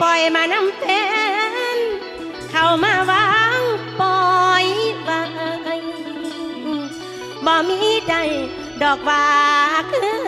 ปล่อยมานำแฟน เข้ามาวางปล่อยไว้บ่มีใดดอกว่าคือ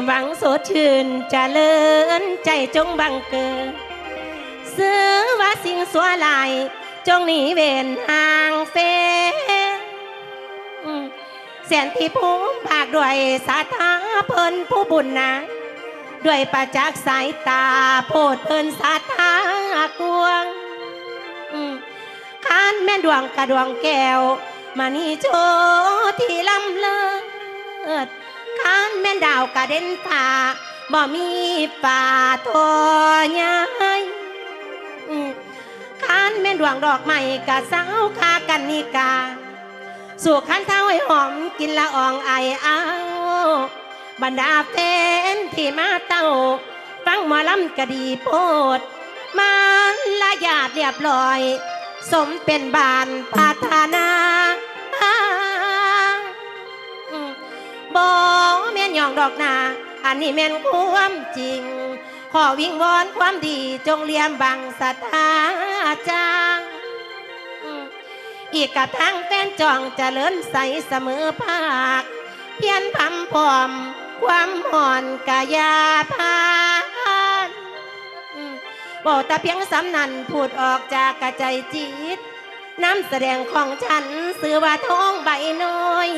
มหวังสดชื่นจะเลินใจจงบังเกิดซื้อว่าสิ่งสัวลายจงหนีเวนห่างเฟเสียนที่ภูมิภาคด้วยสาธาเพิ่นผู้บุญนะด้วยประจักษ์สายตาโพดเพิ่นสาธากวงข้านแม่ดวงกระดวงแก้วมานี่โจที่ลำเลิศานแม่นดาวกระเด็นป่าบ่มีป่าตัวใหญ่ขานแม่นดวงดอกใหม่กะสาวกากันนิกา สู่ขันเท้าไอหอมกินละอองไอเอาบรรดาเฟนที่มาเต้าฟังหมอลำกะดีโพดมันละหยาดเรียบร้อย สมเป็นบานพัฒนา บอแม่นยองดอกนาอันนี้เมียนความจริง ขอวิงวอนความดีจงเลี่ยมบังสตาจังอีกกระทั่งแฟนจองจเจริญใสเสมอภาค เพียนพำพอม ความห่อนกายาพานบอกแต่เพียงสำนันพูดออกจากกระใจจิตน้ำแสดงของฉัน ซื้อว่าท้องใบน้อย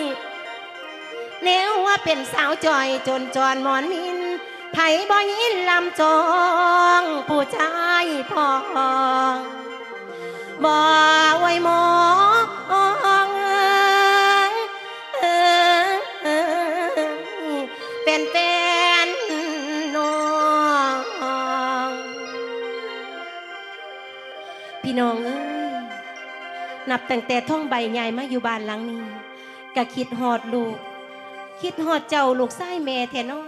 แนวว่าเป็นสาวจอยจนจรหมอนมินไผบ่ยินลำจองผู้ชายพองบ่ไว้มองเอ่ยเป็นเป็นน้องพี่น้องเอ้ยนับตั้งแต่ท่องใบใหญ่มาอยู่บ้านหลังนี้ก็คิดหอดลูก คิดหอดเจ้าลูกไส้แม่แท้นอ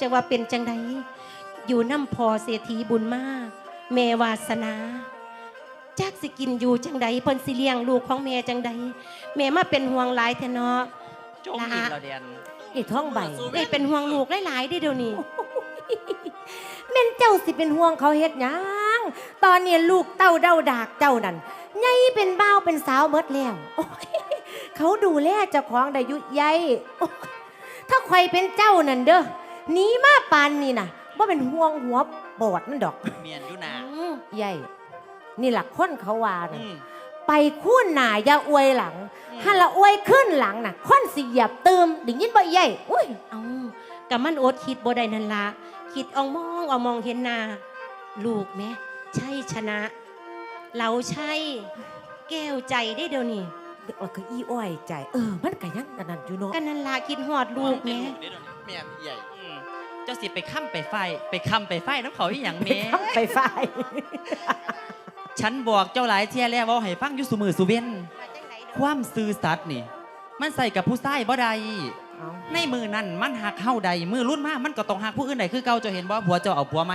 จะว่าเป็นจังใดอยู่น้ำพอเศรษฐีบุญมากแม่วาสนาจักสิกินอยู่จังใดเพิ่นสิเลี้ยงลูกของแม่จังใดแม่มาเป็นห่วงหลายแท้เนาะจงอีกเราเดียนไอ้ท้องใบได้เป็นห่วงลูกหลายๆได้อเดี๋ยวนี้แม่นเจ้าสิเป็นห่วงเขาเฮ็ดหยังตอนนี้ลูกเต้าเด้าดากเจ้านั่นใหญ่เป็นบ้าวเป็นสาวเมดแล้วโอ้ยเขาดูแลเจ้าของได้อยุให ญ่โอ้ยถ้าใครเป็นเจ้านั่นเด้อหนีมาปานนี่น่ะว่าเป็นห่วงหัวบอดนั่นดอกเมียนอยู่นาอืมใหญ่ นี่หลักคนเขาว่านะอืมไปคุ้นหนาอย่าอวยหลังฮันละอวยขึ้นหลังน่ะคนสิเหยียบเติมไดิ้ยินบ่ใหญ่อุ้ยเอากับมันอดคิดบ่ได้นั่นละคิดเอองมองเอามองเห็นหน้าลูกแม่ใช่ชนะ เราใช่ แก้วใจได้อเดี๋ยวนี้ เดี๋ยวก็อีอ้อยใจ เออ มันก็ยังกันนั่นอยู่เนาะกันนั่นละคิดหอดลูกแม่เมียนใหญ่อืมเจ้าสิไปค้ำไปไฟ ไปคำไปไฟน้ำเขาอีหยังไปเมทำไปไฟ ฉันบอกเจ้าหลายเที่ยแล้วว่าให้ฟังอยู่สุมือสุเวนความซื่อสัตย์นี่ มันใส่กับผู้ชายบ่ใดเอาในมือนั่นมันหักเฮาใดมือรุ่นมากมันก็ต้องหักผู้อื่นใดคือเก่าเจะเห็นว่าผัวเจ้าเอาผัวไหม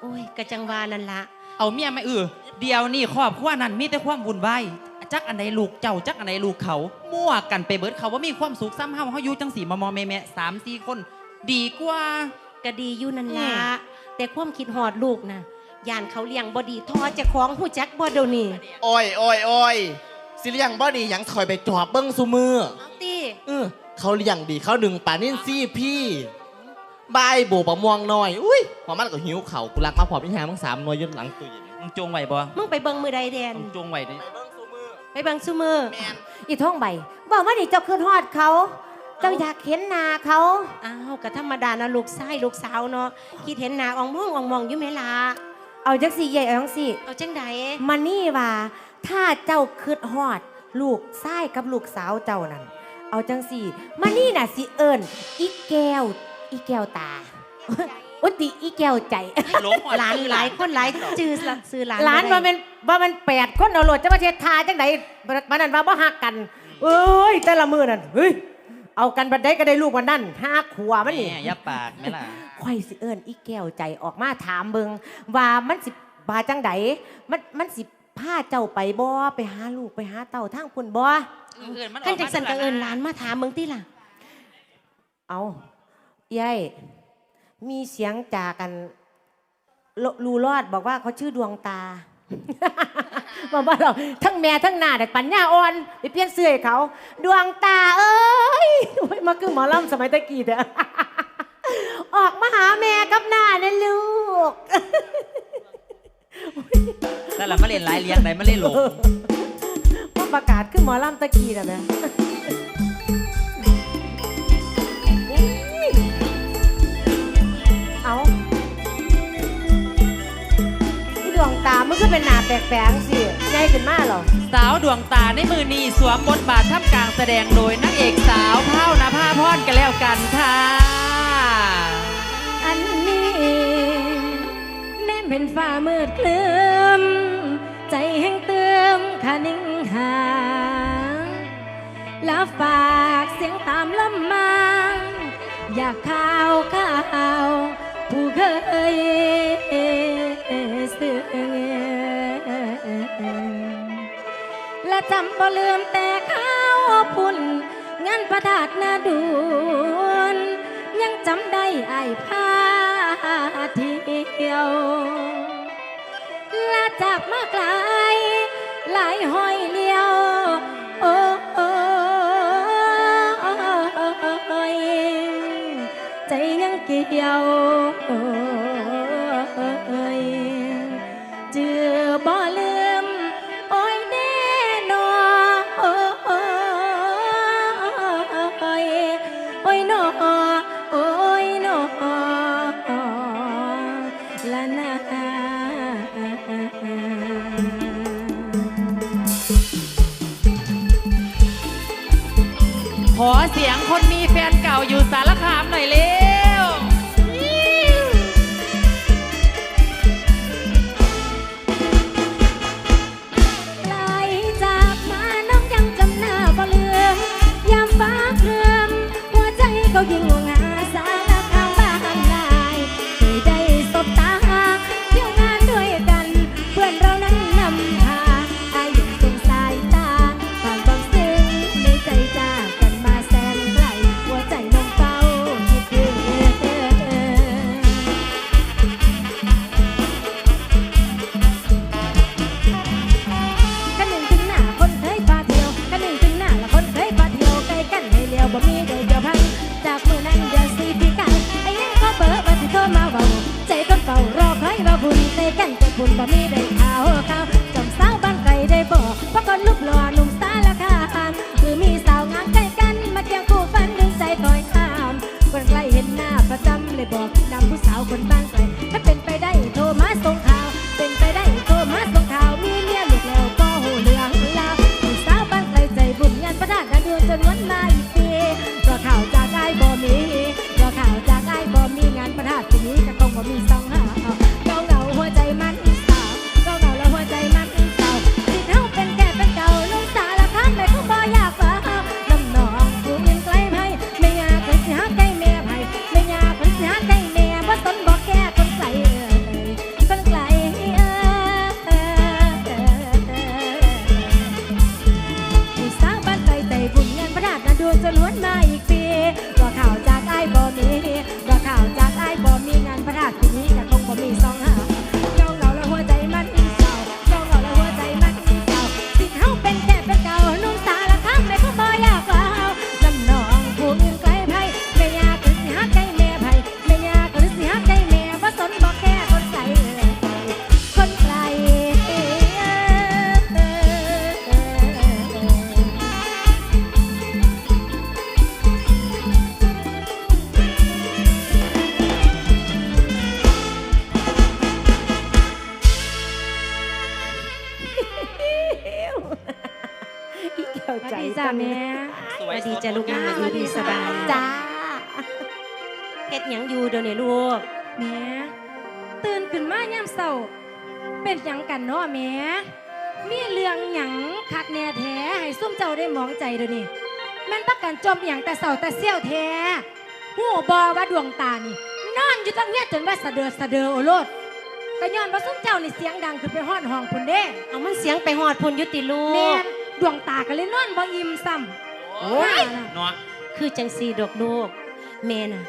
โอ้ยกะจังวานั่นละเอาเมียไม่เออเดียวนี่ครอบครัวนั้นมีแต่ความวุ่นวาย จักอันใดลูกเจ้าจักอันใดลูกเขา มั่วกันไปเบิดเขาว่ามีความสุขซ้ำเฮาเฮาอยู่จังสีมามอแม่แม่สามสี่คน ดีกว่า ก็ดีอยู่นั่นละอืมแต่ความคิดหอดลูกนะยานเขาเลี้ยงบดีทอเจะของผู้จักบ่เดี๋ยวนี้โอ้ยโอ้ยโอ้ยสิเลี้ยงบ่ดีหยังถอยไปจอบเบิ้งซุมือเอาตีเออเขาเลี้ยงดีเขาดึงปลานิ่นซี่พี่บายโบกบะม่วงหน่อย อุ้ยพอมันก็หิวเขากูรักมาพอพี่แฮมึงสามหน่วยอยืนหลังตู้เย็นมึงจงไหวบ่มึงไปเบิ่งมือใดแดนมึงจงไหวดิไปเบิ้งซุมือไปเบิ่งซุมือแมนอีท้องใบบอกว่านี่เจ้าคืนฮอดเขาเจ้าอยากเห็นหนาเขาอ้าวก็ธรรมดานะลูกชายลูกสาวเนาะคิดเห็นหน้าอองมองอองมองอยู่ไหมล่ะเอาจังสี่ใหญ่เอาจังสี่เอาจังใดมานี่ว่าถ้าเจ้าคืดฮอด ลูกชายกับลูกสาวเจ้านั่นเอาจังสี่มานี่น่ะสิเอิญอีแก้วอีแก้วตา อุติอีแก้วใจหลงหลานหลายคนหลายจื้อละซื้อหลานหลานบ่ว่าได้เป็นว่ามันแปดคนเอาโหลดจะมาเช็ดทาจังไหนมันนั่นว่าบ่หักกันเอ้ยแต่ละมือนั่นเฮ้ยเอากันบันไดก็ได้ลูกวันนั่นห้าขวมันนี่แม่อย่าปากแม่ล่ะข่อยสิเอิญอีแก้วใจออกมาถามเบิงว่ามันสิบาจังไดมันมันสิพาเจ้าไปบ่ไปหาลูกไปหาเต่าทางคุณบ่ขั้นจังสันก็เอินหลานมาถามมึงติล่ะเอายาย มีเสียงจากกันลรูรอดบอกว่าเขาชื่อดวงตาบอกว่าเราทั้งแม่ทั้งหน้าแต่ปัญญาอ่อนไปเปลี่ยนเสื้อให้เขา ดวงตาเอ้ยโอ้ยมาคือหมอลำสมัยตะกี้เถอะออกมาหาแม่กับหน้านะลูกแต่ละมาเล่นหลายเลี้ยงไหนมาเล่นหลงมาประกาศขึ้นหมอลำตะกี้นะแม่ เป็นหนาแปลกๆสิใหญ่ขึ้นมาเหรอ สาวดวงตาในมือนี้สวมบทบาทท่ามกลางแสดงโดยนางเอกสาวเท่านาภาพรกันแล้วกันค่ะ อันนี้แน่เป็นฝ่ามืดคลืม ใจแห้งเติมขานิ่งหา แล้วฝากเสียงตามลำมา อยากข่าวข่าว ผู้เคยสื่อ และจำบ่ลืมแต่ข้าวพุ่นงานประดาดนาดูนยังจำได้ไอ้ายพาเที่ยว แลาจากมาไกลหลายห้อยเลี้ยว โอ้ยใจยังเกี่ยว ขอเสียงคนมีแฟนเก่าอยู่สารคามหน่อยเร็ว จ้ะลูกสดงมสวัสดีสบายจ้าเฮ็ดหยังอยู่เดี๋ยวนี้ลูกแม่ตื่นขึ้นมายามเช้าเป็นหยังกันเนาะแม่มีเรื่องหยังคักแน่แท้ให้ซุ่มเจ้าได้หมองใจเดี๋ยวนี้แม่นปักกันจมอหย่างแต่เสาแต่เสี้ยวแท้หูบอว่าดวงตานี่นอนอยู่ตั้งเนี้ยจนว่าสะเดือดสะเดือโอโลดก็ย้อนว่าซุ่มเจ้านี่เสียงดังขึ้นไปห้อนห้องพุ่นเด้เอามันเสียงไปหอดพุ่นอยุติลูแม่กนดวงตาก็เลยนอนบ่อิ่มซ้ำ โอ้ยน่ะเนาะคือจังสีดอกลูกแม่น่ะ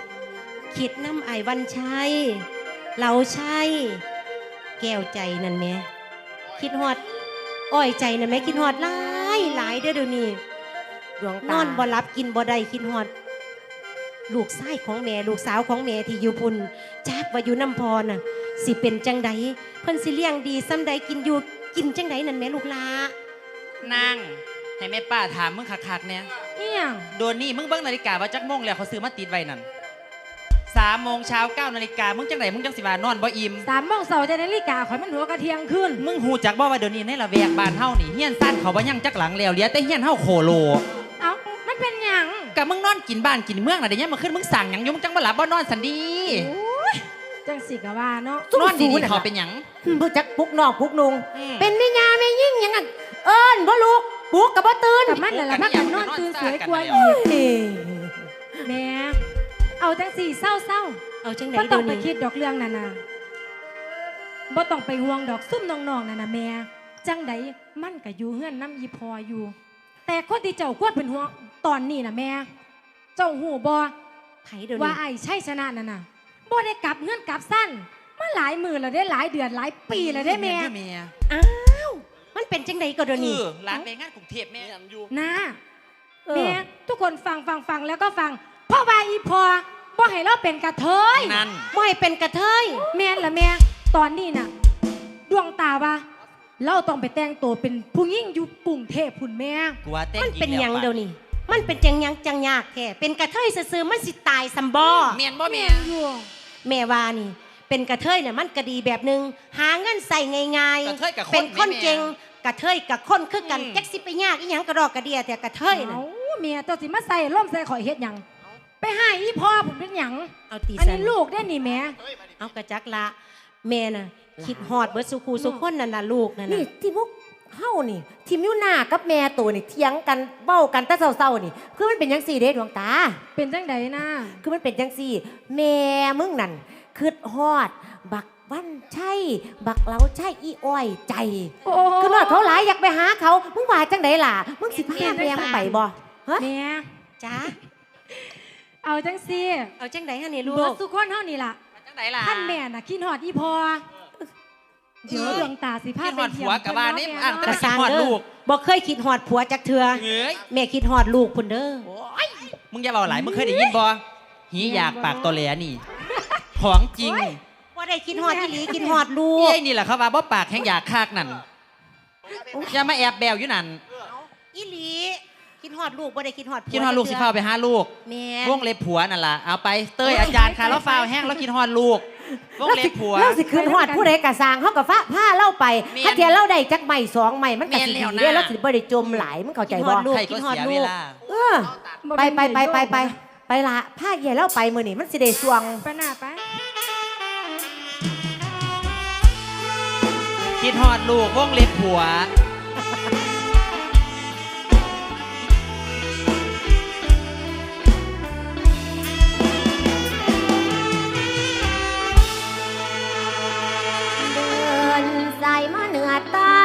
คิดน้ำไอายวันชัยเราใช่แก้วใจนั่นแม่คิดฮอดอ้อยใจนั่นแม่คิดฮอดหลายหลายเด้อเดี๋ยวนี้ดวงนตาอนบ่รับกินบ่ได้คิดฮอด ลูกชายของแม่ลูกสาวของแม่ที่อยู่พุ่นจักว่าอยู่น้ำพอน่ะสิเป็นจังใดเพิ่นสิเลี้ยงดีซ้ำใดกินอยู่กินจังใดนั่นแม่ลูกลานั่ง ให้แม่ป้าถามมึงคักๆเนี่ยเอียงโดนนี่มึงเบิ่งนาฬิกาว่าจักโมงแล้วเขาซื้อมาติดไว้นั่นสามโมงเช้าเก้านาฬิกามึงจังไหนมึงจังสิว่านอนบ่อิ่มสามโมงเสาร์จะนาฬิกาข่อยมันหัวกระเทียงขึ้น มึงหูจักบ่ว่าเดี๋ยวนี้ในละแวกบ้านเฮานี่เฮียนซ่านเขาบ่ยังจักหลังแล้วเหลือแต่เฮียนเฮาโคโลเอ้ามันเป็นหยังกับมึงนอนกินบ้านกินเมืองน่ะเดี๋ยวนี้มาขึ้นมึงสั่งหยังอยู่มึงจังบ่หลับบ่นอนสันดีจังสิกะว่าเนาะนอนดีๆเขาเป็นหยังบ่จักปลุกนอกปลุกนุงอืมเป็นแม่ยาแม่ยิ่งหยังอันเอิ้นบ่ลูก ปลุกกับบ่ตื่นกับมันนั่นแหละกัพันกนี่กันนอนยังตื่นนอนสวยซ่ากกว่ากันอีกเอ้ยแหม่เอาจังสี่เศร้าเศร้าเอาจังใดบ่ต้เดี๋องยวไปนี้คิดดอกเรื่องนั่นน่ะบ่ต้องไปห่วงดอกซุ่มน้องๆนั่นน่ะแม่จังใดมันก็อยู่เฮือนน้ำยีพออยู่ แต่คนที่เจ้าควรเป็นห่วงตอนนี้น่ะแม่ เจ้าหูบ่ไผเดี๋ยวว่านี้ไอ้ใช่ชนะนั่นน่ะบ่ได้กลับเฮือนกลับสั้นมาหลายมือแล้วได้หลายเดือนหลายปีแล้วได้แม่แม่อ้าว มันเป็นจังใดก็เดี๋ยวคืนี้อร้านไปงานกรุงเทพแม่นะเออแม่ทุกคนฟังฟังฟังแล้วก็ฟังเพราะว่าอีพอบ่ให้เราเป็นกระเทยนั่นบ่ให้เป็นกระเทยแม่นละแม่ตอนนี้น่ะ ดวงตาว่าเราต้องไปแต่งตัวเป็นผู้หญิงอยู่กรุงเทพพุ่นแม่กูว่าเต้นมันเป็นอีกหยังแล้วเดี๋ยวนี้มันเป็นจังหยังจังยากแท้เป็นกระเทยซื่อๆมันสิตายซัมบอเมียนบ่แม่อยู่แม่ว่านี่ เป็นกระเทยเนี่ยมันก็ดีแบบหนึงหาเงินใส่ง่ายกระเทยกับคนเป็นคนแม่เก่ง กระเทยกับคนคือกันอืมจักสิไปยากอีหยังกระดอกกระเดียแต่กระเทยน่ะ เอาเมียตัวสิมาใส่ล่มใส่ข่อยเฮ็ดหยัง ไปหาอีพ่อผมเป็นหยังเอาตีอันสันี้นลูกได้นี่แม่เอากระจักละแม่น่ะ คิดฮอดเบิดสุคูสุคนนั่นน่ะลูกนั่นนี่น่ะที่พวกเฮานี่ ทีมยูหน้ากับแม่ตัวนี่เถียงกันเบ้ากันแต่เศร้าๆนี่ คือมันเป็นจังซี่เด้ดวงตา เป็นจังไดนะคือมันเป็นจังซี่ แม่มึงนั่นคืดฮอด บัก วันใช่ บักเราใช่อีอ้อยใจโอ้คือว่าเขาหลายอยากไปหาเขามึงว่าจังไดล่ะมึงสิพาแม่มึงไปบ่ฮะแม่จ้าเอาจังซี่เอาจังไดฮะนี่ลูเบิดกสุคนเฮานี่ล่ะจังไหนล่ะท่านแม่น่ะคิดฮอดอีพ่อเดี๋ยวดวงตาสิพาคิดไปฮอดเที่ยผัววกับบ้านนี่เพิ่อ่างเะแต่กระแม่สร้างคิดฮอดเด้ลูอกบ่เคยคิดฮอดผัวจักเทือเอ้ยแม่คิดฮอดลูกพุ่นเด้อมึงอย่าเบาหลายมึงเคยได้ยินบ่หีอยากปากตอแหลนี่ของจริงว่า ได้คิดฮอดอีหลีคิดฮอดลูเอ้กยนี่แหละเขาว่าบ่ปากแห้งอยากคากนั่นอย่ามาแอบแบวอยู่นั่นอีหลีคิดฮอดลูกบ่ได้คิดฮอดผัวคิดฮอดลูกสิพาไปหาลูกแม่วงเล็บผัวนั่นล่ะเอาไปเต้ยอาจารย์ค่ะแล้วฟาวแห้งแล้วกินฮอดลูกวงเล็บผัวเราสิคืนฮอดผู้ใดกะสร้างเฮากับฟ้าผ้าเล่าไปแม่นถ้าเทียเราได้จักใหม่สองใหม่มันก็สิแม่นแล้วนะดีเด้เราสิบ่ได้จมหลายมึงเข้าใจคิดฮบ่อดลูกใครคิก็ดฮอดเสียลูเวกลาเออไปไปไปไปไปไปละผ้าใหญ่เล่าไปมื้อนี้มันสิได้สวงไปหน้าไป คิดฮอดลูกวงเล็บผัว เดินใส่มาเหนือใต้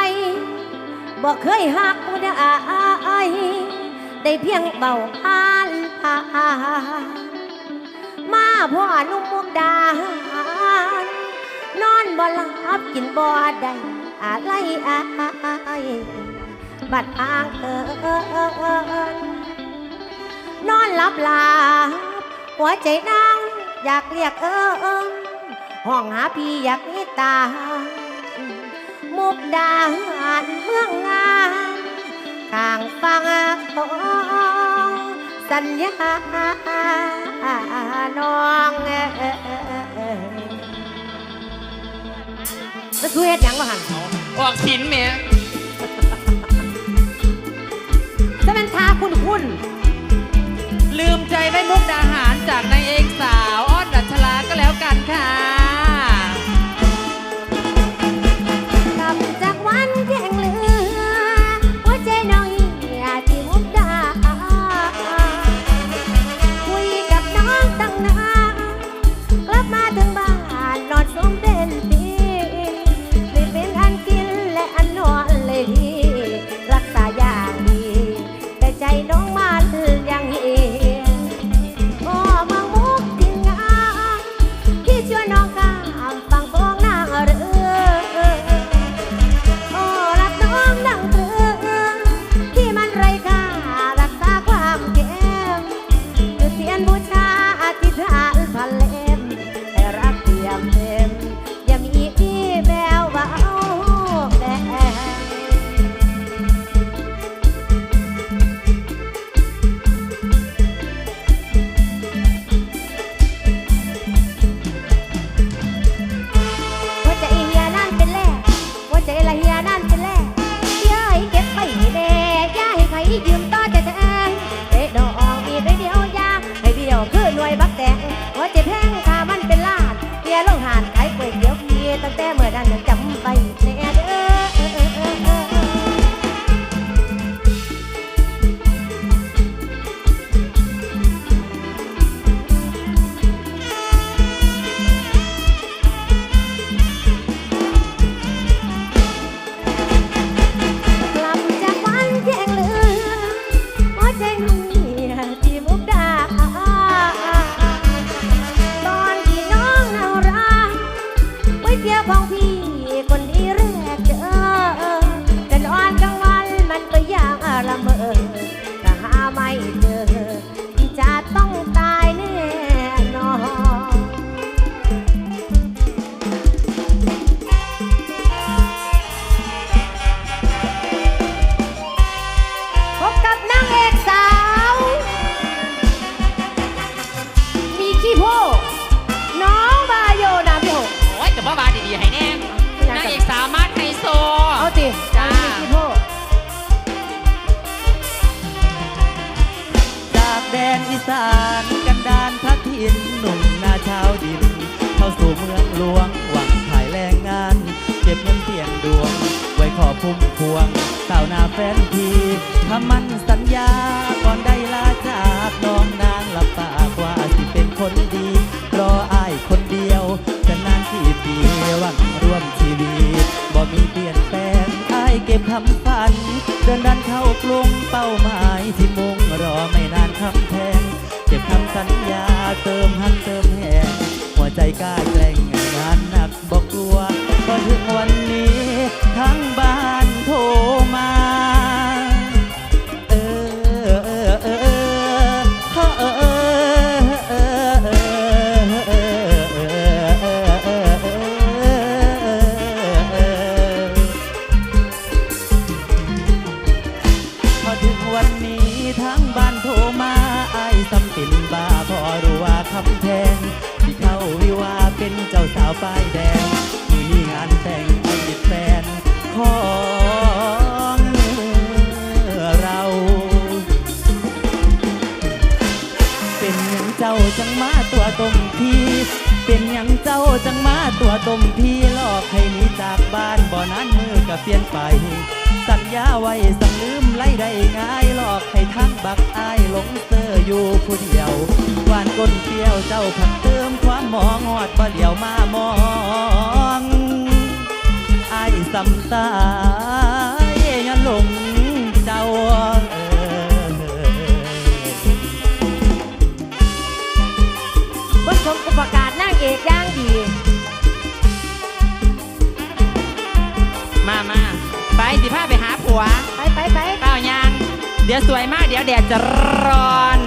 บอกเคยหักอุดาอายได้เพียงเบาผ่านผ่านมาพ่อหนุ่มมุกดา บ่หลับกินบ่ได้อะไรอายบัดอ้างเอินนอนหลับหลาบหัวใจนั่งอยากเรียกเอิญห้องหาพี่อยากมีตา มุกดาหารเมืองงามข้างฟังสัญญาน้องเอ้ย แล้วคือเฮ็ดหยังวะหันออกสินแหม่จะเป็นทาคุณคุณลืมใจได้มุกดาหารจากนางเอกสาวอ้อนดัชลาก็แล้วกันค่ะ สานกันดานพระทินหนุ่มหน้าชาวดิน เข้าสู่เมืองหลวงหวังถ่ายแรงงาน เก็บเงินเสี่ยงดวง ไว้ขอพุ่มพวงสาวนาแฟนทีทำมันสัญญาก่อนได้ลาจากน้องนางลับปากว่าสิเป็นคนดี รออายคนเดียวจะนานกี่ปีหวังร่วมชีวิตบ่มีเปลี่ยนแปลงอายเก็บคำฝัน เดินดันเข้ากรุงเป้าหมายที่มุ่งรอไม่นานคำแท้ สัญญาเติมหันเติมแหงหัวใจกล้าแกล้งงานหนักบอกกลัวพอถึงวันนี้ทั้งบ้าน ก็เปลี่ยนไป สัญญาไว้สั่งลืมไล่ได้ง่ายหลอกให้ทั้งบักอายหลงเซออยู่ผู้เดียวหวานก้นเปรี้ยวเจ้าผักเติมความหมองอดบ่เหลียวมามองอายสำตายย้อนหลงเจ้าเออเบิ่งชมอุปการนางเอกย่างดี มามาไปสิพาไปหาผัว ไปไปไปเป้ายาง เดี๋ยวสวยมาก เดี๋ยวแดดจะร้อน